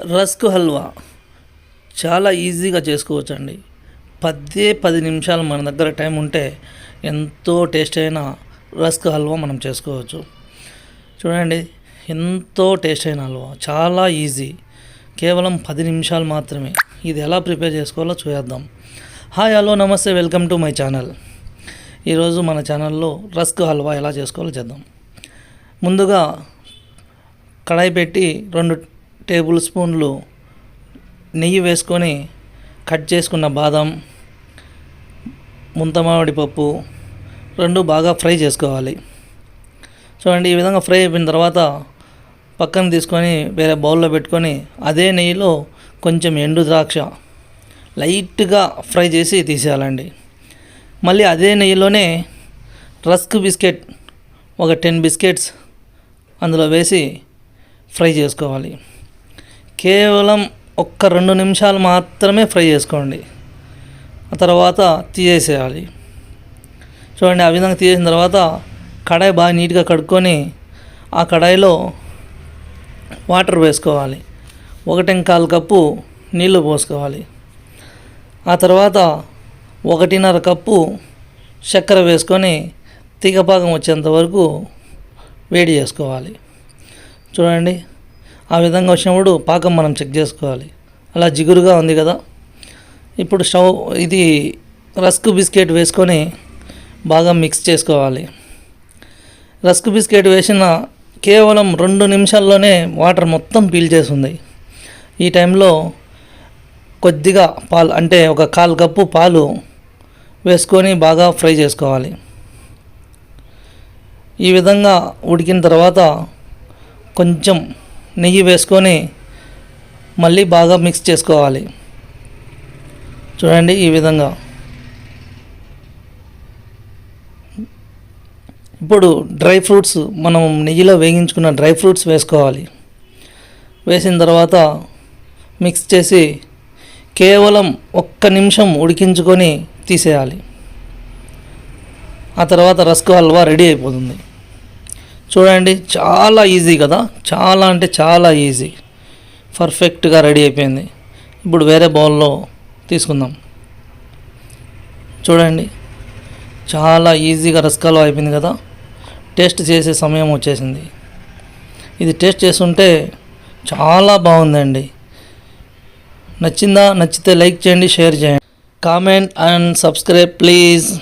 Rusk halwa చాలా ఈజీగా చేసుకోవచ్చండి. పదే పది నిమిషాలు మన దగ్గర టైం ఉంటే ఎంతో టేస్ట్ అయిన రస్క్ హల్వా మనం చేసుకోవచ్చు. చూడండి ఎంతో టేస్ట్ అయిన హల్వా చాలా ఈజీ. కేవలం పది నిమిషాలు మాత్రమే. ఇది ఎలా ప్రిపేర్ చేసుకోవాలో చూద్దాం హాయ్ హలో నమస్తే వెల్కమ్ టు మై ఛానల్. ఈరోజు మన ఛానల్లో రస్క్ హల్వా ఎలా చేసుకోవాలో చేద్దాం. ముందుగా కడాయి పెట్టి రెండు టేబుల్ స్పూన్లు నెయ్యి వేసుకొని కట్ చేసుకున్న బాదం ముంతమామిడి పప్పు రెండు బాగా ఫ్రై చేసుకోవాలి. చూడండి ఈ విధంగా ఫ్రై అయిపోయిన తర్వాత పక్కన తీసుకొని వేరే బౌల్లో పెట్టుకొని అదే నెయ్యిలో కొంచెం ఎండు ద్రాక్ష లైట్గా ఫ్రై చేసి తీసేయాలండి. మళ్ళీ అదే నెయ్యిలోనే రస్క్ బిస్కెట్ ఒక టెన్ బిస్కెట్స్ అందులో వేసి ఫ్రై చేసుకోవాలి. కేవలం ఒక్క రెండు నిమిషాలు మాత్రమే ఫ్రై చేసుకోండి. ఆ తర్వాత తీసేసేయాలి. చూడండి ఆ విధంగా తీసేసిన తర్వాత కడాయి బాగా నీట్గా కడుక్కొని ఆ కడాయిలో వాటర్ వేసుకోవాలి. ఒకటి కప్పు నీళ్ళు పోసుకోవాలి. ఆ తర్వాత ఒకటిన్నర కప్పు చక్కెర వేసుకొని తీగపాకం వచ్చేంత వరకు వేడి చేసుకోవాలి. చూడండి ఆ విధంగా వచ్చినప్పుడు పాకం మనం చెక్ చేసుకోవాలి. అలా జిగురుగా ఉంది కదా. ఇప్పుడు స్టవ్ ఇది రస్క్ బిస్కెట్ వేసుకొని బాగా మిక్స్ చేసుకోవాలి. రస్క్ బిస్కెట్ వేసిన కేవలం రెండు నిమిషాల్లోనే వాటర్ మొత్తం పీల్చేస్తుంది ఈ టైంలో కొద్దిగా పాలు అంటే ఒక కాలు కప్పు పాలు వేసుకొని బాగా ఫ్రై చేసుకోవాలి. ఈ విధంగా ఉడికిన తర్వాత కొంచెం నెయ్యి వేసుకొని మళ్ళీ బాగా మిక్స్ చేసుకోవాలి. చూడండి ఈ విధంగా. ఇప్పుడు డ్రై ఫ్రూట్స్ మనం నెయ్యిలో వేగించుకున్న డ్రై ఫ్రూట్స్ వేసుకోవాలి. వేసిన తర్వాత మిక్స్ చేసి కేవలం ఒక్క నిమిషం ఉడికించుకొని తీసేయాలి. ఆ తర్వాత రస్కు హల్వా రెడీ అయిపోతుంది. చూడండి చాలా ఈజీ కదా. చాలా అంటే చాలా ఈజీ పర్ఫెక్ట్గా రెడీ అయిపోయింది. ఇప్పుడు వేరే బౌల్లో తీసుకుందాం. చూడండి చాలా ఈజీగా రసకాలు అయిపోయింది కదా. టేస్ట్ చేసే సమయం వచ్చేసింది. ఇది టేస్ట్ చేస్తుంటే చాలా బాగుందండి. నచ్చిందా? నచ్చితే లైక్ చేయండి షేర్ చేయండి. Comment and subscribe please.